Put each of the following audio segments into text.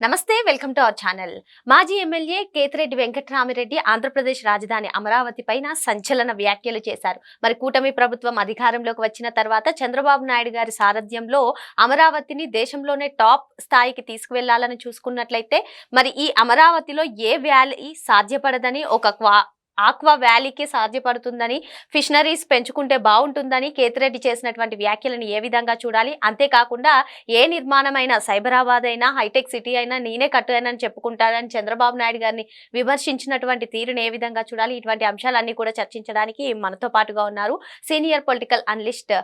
నమస్తే welcome to our channel. మాజీ MLA Kethireddy Venkataramireddy Andhra Pradesh రాజధాని అమరావతి పైన సంచలన వ్యాఖ్యలు చేశారు. మరి కూటమి ప్రభుత్వం అధికారంలోకి వచ్చిన తర్వాత చంద్రబాబు నాయుడు గారి సారథ్యంలో అమరావతిని దేశంలోనే టాప్ స్థాయికి తీసుకువెళ్ళాలని చూసుకున్నట్లయితే మరి ఈ అమరావతిలో ఏ వ్యాలీ సాధ్యపడదని ఒక క్వా ఆక్వా వ్యాలీకి సాధ్యపడుతుందని ఫిషనరీస్ పెంచుకుంటే బాగుంటుందని కేతిరెడ్డి చేసినటువంటి వ్యాఖ్యలను ఏ విధంగా చూడాలి? అంతేకాకుండా ఏ నిర్మాణమైనా సైబరాబాద్ అయినా హైటెక్ సిటీ అయినా నేనే కట్టానని చెప్పుకుంటారని చంద్రబాబు నాయుడు గారిని విమర్శించినటువంటి తీరుని ఏ విధంగా చూడాలి? ఇటువంటి అంశాలన్నీ కూడా చర్చించడానికి మనతో పాటుగా ఉన్నారు senior political analyst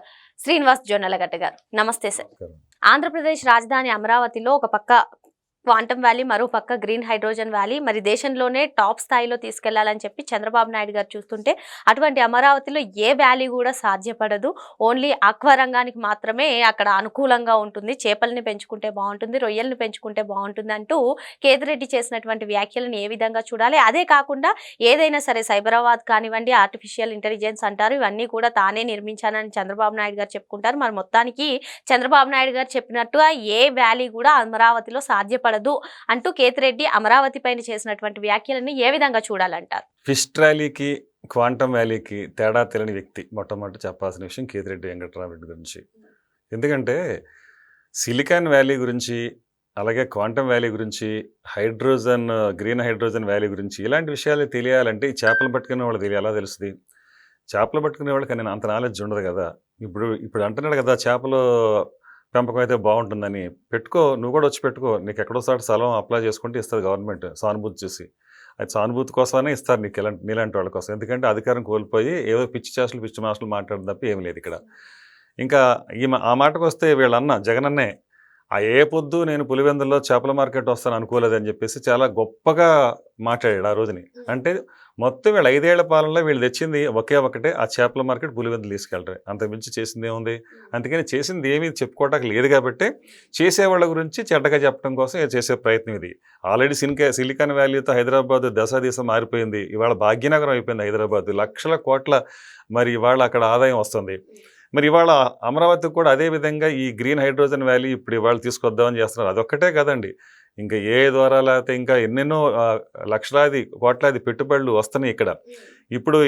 Srinivas Jonnalagadda garu. నమస్తే సార్. ఆంధ్రప్రదేశ్ రాజధాని అమరావతిలో ఒక పక్క క్వాంటమ్ వ్యాలీ మరో పక్క గ్రీన్ హైడ్రోజన్ వ్యాలీ. మరి దేశంలోనే టాప్ స్థాయిలో తీసుకెళ్ళాలని చెప్పి చంద్రబాబు నాయుడు గారు చూస్తుంటే అటువంటి అమరావతిలో ఏ వ్యాలీ కూడా సాధ్యపడదు. ఓన్లీ ఆక్వా రంగానికి మాత్రమే అక్కడ అనుకూలంగా ఉంటుంది. చేపల్ని పెంచుకుంటే బాగుంటుంది రొయ్యల్ని పెంచుకుంటే బాగుంటుంది అంటూ కేతిరెడ్డి చేసినటువంటి వ్యాఖ్యలను ఏ విధంగా చూడాలి? అదే కాకుండా ఏదైనా సరే సైబరాబాద్ కానివ్వండి ఆర్టిఫిషియల్ ఇంటెలిజెన్స్ అంటారు ఇవన్నీ కూడా తానే నిర్మించానని చంద్రబాబు నాయుడు గారు చెప్పుకుంటారు. మరి మొత్తానికి చంద్రబాబు నాయుడు గారు చెప్పినట్టుగా ఏ వ్యాలీ కూడా అమరావతిలో సాధ్యపడదు అంటూ కేతిరెడ్డి అమరావతి పైన చేసినటువంటి వ్యాఖ్యలను ఏ విధంగా చూడాలంటారు? ఫిష్ ట్రాలీకి క్వాంటమ్ వ్యాలీకి తేడా తెలియని వ్యక్తి మొట్టమొదటి చెప్పాల్సిన విషయం కేతిరెడ్డి వెంకటరామరెడ్డి గురించి. ఎందుకంటే సిలికాన్ వ్యాలీ గురించి అలాగే క్వాంటమ్ వ్యాలీ గురించి హైడ్రోజన్ గ్రీన్ హైడ్రోజన్ వ్యాలీ గురించి ఇలాంటి విషయాలు తెలియాలంటే ఈ చేపలు పట్టుకునే వాళ్ళు తెలియాలి ఎలా తెలుస్తుంది? చేపలు పట్టుకునే వాళ్ళకి నేను అంత నాలెడ్జ్ ఉండదు కదా. ఇప్పుడు ఇప్పుడు అంటున్నాడు కదా చేపలు పెంపకం అయితే బాగుంటుందని పెట్టుకో నువ్వు కూడా వచ్చి పెట్టుకో. నీకు ఎక్కడో సాటి స్థలం అప్లై చేసుకుంటే ఇస్తుంది గవర్నమెంట్ సానుభూతి చూసి. అది సానుభూతి కోసమనే ఇస్తారు నీకు ఇలాంటి నీలాంటి వాళ్ళ కోసం. ఎందుకంటే అధికారం కోల్పోయి ఏదో పిచ్చి చేష్టలు పిచ్చి మాటలు మాట్లాడడం తప్ప ఏం లేదు ఇక్కడ. ఇంకా ఈ మా- ఆ మాటకు వస్తే వీళ్ళన్న జగనన్నే ఆ ఏ పొద్దు నేను పులివెందుల్లో చేపల మార్కెట్ వస్తాను అనుకోలేదని చెప్పేసి చాలా గొప్పగా మాట్లాడాడు ఆ రోజుని. అంటే మొత్తం వీళ్ళు ఐదేళ్ళ పాలనలో వీళ్ళు తెచ్చింది ఒకే ఒకటే ఆ చేపల మార్కెట్ పులివెందులు తీసుకెళ్ళరు అంత మించి చేసింది ఏముంది? అందుకని చేసింది ఏమీ చెప్పుకోవటానికి లేదు కాబట్టి చేసేవాళ్ళ గురించి చెడ్డగా చెప్పడం కోసం చేసే ప్రయత్నం ఇది. ఆల్రెడీ సిలికా సిలికాన్ వ్యాలీతో హైదరాబాద్ దశ దిశ మారిపోయింది. ఇవాళ భాగ్యనగరం అయిపోయింది హైదరాబాద్. లక్షల కోట్ల మరి ఇవాళ అక్కడ ఆదాయం వస్తుంది. మరి ఇవాళ అమరావతికి కూడా అదే విధంగా ఈ గ్రీన్ హైడ్రోజన్ వ్యాలీ ఇప్పుడు ఇవాళ తీసుకొద్దామని చేస్తున్నారు. అదొక్కటే కదండి. ఇంకా ఏ ద్వారా లేకపోతే ఇంకా ఎన్నెన్నో లక్షలాది కోట్లాది పెట్టుబడులు వస్తున్నాయి ఇక్కడ. ఇప్పుడు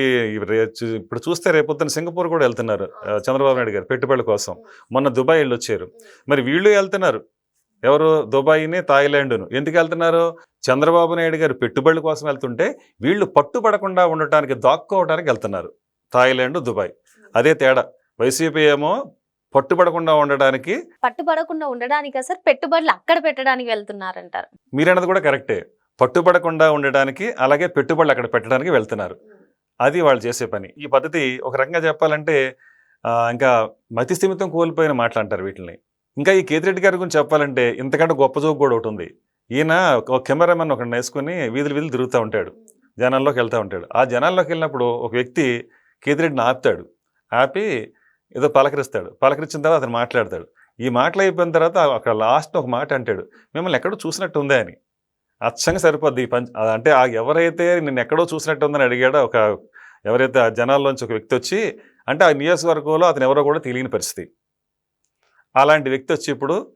ఇప్పుడు చూస్తే రేపొద్దున సింగపూర్ కూడా వెళ్తున్నారు చంద్రబాబు నాయుడు గారు పెట్టుబడుల కోసం. మొన్న దుబాయ్ వెళ్ళి వచ్చారు మరి వీళ్ళు వెళ్తున్నారు. ఎవరు? దుబాయ్ని థాయిలాండ్ను. ఎందుకు వెళ్తున్నారు? చంద్రబాబు నాయుడు గారు పెట్టుబడుల కోసం వెళ్తుంటే వీళ్ళు పట్టుబడకుండా ఉండటానికి దాక్కోవడానికి వెళ్తున్నారు. Thailand Dubai. అదే తేడా. వైసీపీ ఏమో పట్టుబడకుండా ఉండడానికి? పట్టుబడకుండా ఉండడానికా సార్? పెట్టుబడులు అక్కడ పెట్టడానికి వెళ్తున్నారంటారు. మీరన్నది కూడా కరెక్టే. పట్టుబడకుండా ఉండడానికి అలాగే పెట్టుబడులు అక్కడ పెట్టడానికి వెళ్తున్నారు. అది వాళ్ళు చేసే పని. ఈ పద్ధతి ఒక రకంగా చెప్పాలంటే ఇంకా మతి స్థిమితం కోల్పోయిన మాటలు అంటారు వీటిని ఇంకా ఈ కేతిరెడ్డి గారి గురించి చెప్పాలంటే ఇంతకంటే గొప్ప జోక్ కూడా ఒకటి ఉంది. ఈయన ఒక కెమెరామెన్ ఒకటి వేసుకుని వీధులు వీధులు తిరుగుతూ ఉంటాడు. జనాల్లోకి వెళ్తూ ఉంటాడు. ఆ జనాల్లోకి వెళ్ళినప్పుడు ఒక వ్యక్తి కేతిరెడ్డిని ఆపుతాడు. ఆపి ఏదో పలకరిస్తాడు. పలకరించిన తర్వాత అతను మాట్లాడతాడు. ఈ మాటలు అయిపోయిన తర్వాత అక్కడ లాస్ట్ ఒక మాట అంటాడు. మిమ్మల్ని ఎక్కడో చూసినట్టు ఉందే అని. అచ్చంగా సరిపోద్ది ఈ పంచ అంటే ఆ ఎవరైతే నేను ఎక్కడో చూసినట్టు ఉందని అడిగాడో ఒక ఎవరైతే ఆ జనాల్లోంచి ఒక వ్యక్తి వచ్చి అంటే ఆ నియోజకవర్గంలో అతను ఎవరో కూడా తెలియని పరిస్థితి. అలాంటి వ్యక్తి వచ్చి ఇప్పుడు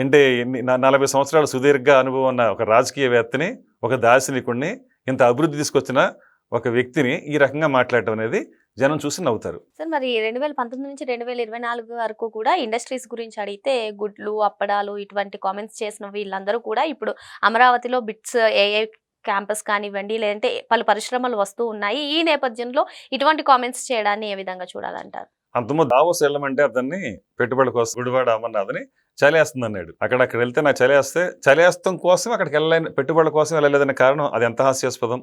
అంటే ఎన్ని- నా- నలభై సంవత్సరాల సుదీర్ఘ అనుభవం ఉన్న ఒక రాజకీయవేత్తని ఒక దార్శనికుడిని ఇంత అభివృద్ధి తీసుకొచ్చిన ఒక వ్యక్తిని ఈ రకంగా మాట్లాడటం అనేది జనం చూసి నవ్వుతారు. సార్ మరి రెండు వేల పంతొమ్మిది నుంచి రెండు వేల ఇరవై నాలుగు వరకు కూడా ఇండస్ట్రీస్ గురించి అడిగితే గుడ్లు అప్పడాలు ఇటువంటి కామెంట్స్ చేసిన వీళ్ళందరూ కూడా ఇప్పుడు అమరావతిలో బిట్స్ ఏఐ క్యాంపస్ కానివ్వండి లేదంటే పలు పరిశ్రమలు వస్తూ ఉన్నాయి. ఈ నేపథ్యంలో ఇటువంటి కామెంట్స్ చేయడాన్ని ఏ విధంగా చూడాలంటారు? అంతకుముందు దావోస్ వెళ్ళమంటే అతన్ని పెట్టుబడి కోసం గుడివాడ అమర్నాథ్ని చలేస్తుంది అన్నాడు అక్కడ అక్కడ వెళ్తే నాకు చలేస్తే చలేస్తం కోసం అక్కడికి వెళ్ళలేని పెట్టుబడుల కోసం వెళ్ళలేదనే కారణం అది ఎంత హాస్యాస్పదం?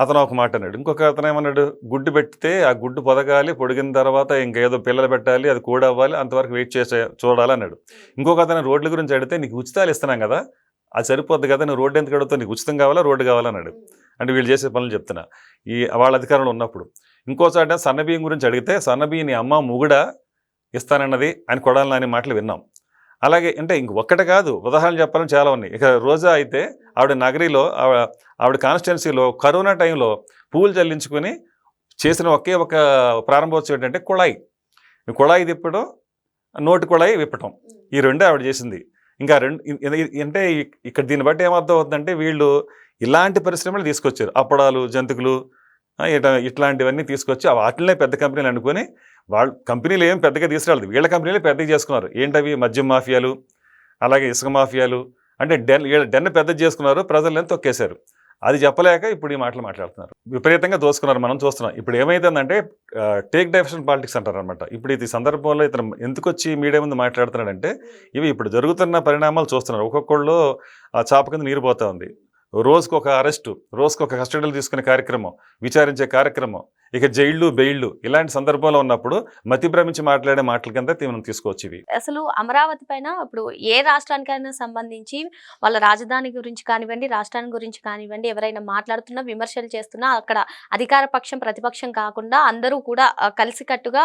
అతను ఒక మాట అన్నాడు. ఇంకొక అతను ఏమన్నాడు? గుడ్డు పెడితే ఆ గుడ్డు పొదగాలి పొడిగిన తర్వాత ఇంకేదో పిల్లలు పెట్టాలి అది కూడా అవ్వాలి అంతవరకు వెయిట్ చేసే చూడాలి అన్నాడు. ఇంకొక అతను రోడ్ల గురించి అడిగితే నీకు ఉచితాలు ఇస్తున్నాం కదా అది సరిపోద్ది కదా నువ్వు రోడ్డు ఎందుకు అడుగుతావు? నీకు ఉచితం కావాలా రోడ్డు కావాలన్నాడు అంటే వీళ్ళు చేసే పనులు చెప్తున్నా. ఈ వాళ్ళ అధికారంలో ఉన్నప్పుడు. ఇంకోసారి సన్నబియ్యం గురించి అడిగితే సన్నబియ్యం నీ అమ్మ ముగుడ ఇస్తానన్నది అని కొడాలని మాటలు విన్నాం. అలాగే అంటే ఇంక ఒక్కటి కాదు ఉదాహరణ చెప్పాలని చాలా ఉన్నాయి. ఇక రోజా అయితే ఆవిడ నగరిలో ఆవిడ ఆవిడ కాన్స్టిట్యున్సీలో కరోనా టైంలో పూలు చల్లించుకొని చేసిన ఒకే ఒక ప్రారంభోత్సవం ఏంటంటే కుళాయి. కుళాయి తిప్పడం నోటి కుళాయి విప్పటం. ఈ రెండే ఆవిడ చేసింది. ఇంకా రెండు అంటే ఇక్కడ దీన్ని బట్టి ఏమర్థం అవుతుందంటే వీళ్ళు ఇలాంటి పరిశ్రమలు తీసుకొచ్చారు. అప్పడాలు జంతుకులు ఇట్లా ఇట ఇట్లాంటివన్నీ తీసుకొచ్చి వాటినే పెద్ద కంపెనీలు అనుకొని వాళ్ళు కంపెనీలు ఏం పెద్దగా తీసుకురాలేదు. వీళ్ళ కంపెనీలు పెద్దగా చేసుకున్నారు. ఏంటవి? మద్యం మాఫియాలు అలాగే ఇసుక మాఫియాలు. అంటే డెన్ వీళ్ళ డెన్ పెద్ద చేసుకున్నారు ప్రజలను తొక్కేశారు. అది చెప్పలేక ఇప్పుడు ఈ మాటలు మాట్లాడుతున్నారు. విపరీతంగా దోసుకున్నారు మనం చూస్తున్నాం. ఇప్పుడు ఏమైతుందంటే టేక్ డైవర్షన్ పాలిటిక్స్ అంటారు అనమాట ఇప్పుడు ఇది సందర్భంలో ఇతను ఎందుకు వచ్చి మీడియా ముందు మాట్లాడుతున్నాడంటే ఇవి ఇప్పుడు జరుగుతున్న పరిణామాలు చూస్తున్నారు. ఒక్కొక్కళ్ళు ఆ చాప కింద నీరు పోతూ ఉంది. రోజుకు ఒక అరెస్టు రోజుకు ఒక కస్టడీలు తీసుకునే కార్యక్రమం విచారించే కార్యక్రమం ఇక జైళ్ళు బెయిళ్ళు ఇలాంటి సందర్భంలో ఉన్నప్పుడు మతి భ్రమించి మాట్లాడే మాటల కింద మనం తీసుకోవచ్చు ఇవి. అసలు అమరావతి పైన ఇప్పుడు ఏ రాష్ట్రానికైనా సంబంధించి వాళ్ళ రాజధాని గురించి కానివ్వండి రాష్ట్రాన్ని గురించి కానివ్వండి ఎవరైనా మాట్లాడుతున్నా విమర్శలు చేస్తున్నా అక్కడ అధికార పక్షం ప్రతిపక్షం కాకుండా అందరూ కూడా కలిసికట్టుగా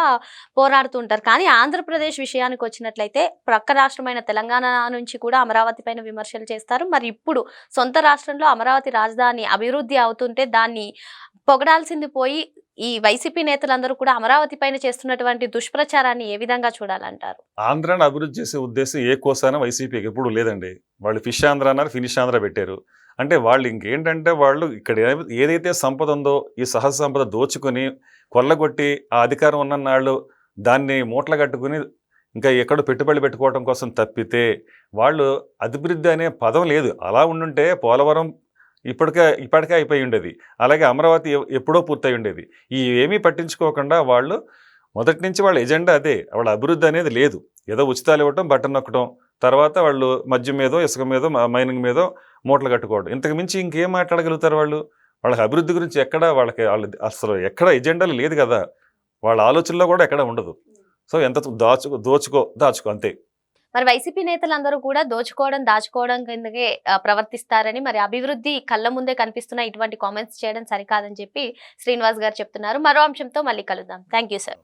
పోరాడుతూ ఉంటారు. కానీ ఆంధ్రప్రదేశ్ విషయానికి వచ్చినట్లయితే ప్రక్క రాష్ట్రమైన తెలంగాణ నుంచి కూడా అమరావతి పైన విమర్శలు చేస్తారు. మరి ఇప్పుడు సొంత రాష్ట్రంలో అమరావతి రాజధాని అభివృద్ధి అవుతుంటే దాన్ని పొగడాల్సింది పోయి ఈ వైసీపీ నేతలందరూ కూడా అమరావతి పైన చేస్తున్నటువంటి దుష్ప్రచారాన్ని ఏ విధంగా చూడాలంటారు? ఆంధ్రాను అభివృద్ధి చేసే ఉద్దేశం ఏ కోసాన వైసీపీకి ఎప్పుడు లేదండి. వాళ్ళు ఫిష్ ఆంధ్ర అన్నారు ఫినిష్ ఆంధ్ర పెట్టారు. అంటే వాళ్ళు ఇంకేంటంటే వాళ్ళు ఇక్కడ ఏదైతే సంపద ఉందో ఈ సహజ సంపద దోచుకొని కొల్లగొట్టి ఆ అధికారం ఉన్న నాళ్ళు దాన్ని మూటలు కట్టుకుని ఇంకా ఎక్కడో పెట్టుబడి పెట్టుకోవడం కోసం తప్పితే వాళ్ళు అభివృద్ధి అనే పదం లేదు. అలా ఉండుంటే పోలవరం ఇప్పటికే ఇప్పటికే అయిపోయి ఉండేది. అలాగే అమరావతి ఎప్పుడో పూర్తయి ఉండేది. ఈ ఏమీ పట్టించుకోకుండా వాళ్ళు మొదటి నుంచి వాళ్ళ ఎజెండా అదే. వాళ్ళ అభివృద్ధి అనేది లేదు. ఏదో ఉచితాలు ఇవ్వటం బటన్ నొక్కడం తర్వాత వాళ్ళు మద్యం మీదో ఇసుక మీదో మైనింగ్ మీదో మూటలు కట్టుకోవడం. ఇంతకు మించి ఇంకేం మాట్లాడగలుగుతారు వాళ్ళు? వాళ్ళకి అభివృద్ధి గురించి ఎక్కడ వాళ్ళకి వాళ్ళ అసలు ఎక్కడ ఎజెండాలు లేదు కదా. వాళ్ళ ఆలోచనలో కూడా ఎక్కడ ఉండదు. సో ఎంత దాచుకో దోచుకో దాచుకో అంతే. మరి వైసీపీ నేతలందరూ కూడా దోచుకోవడం దాచుకోవడం కిందకే ప్రవర్తిస్తారని మరి అభివృద్ధి కళ్ళ ముందే కనిపిస్తున్న ఇటువంటి కామెంట్స్ చేయడం సరికాదని చెప్పి శ్రీనివాస్ గారు చెప్తున్నారు. మరో అంశంతో మళ్ళీ కలుద్దాం. Thank you sir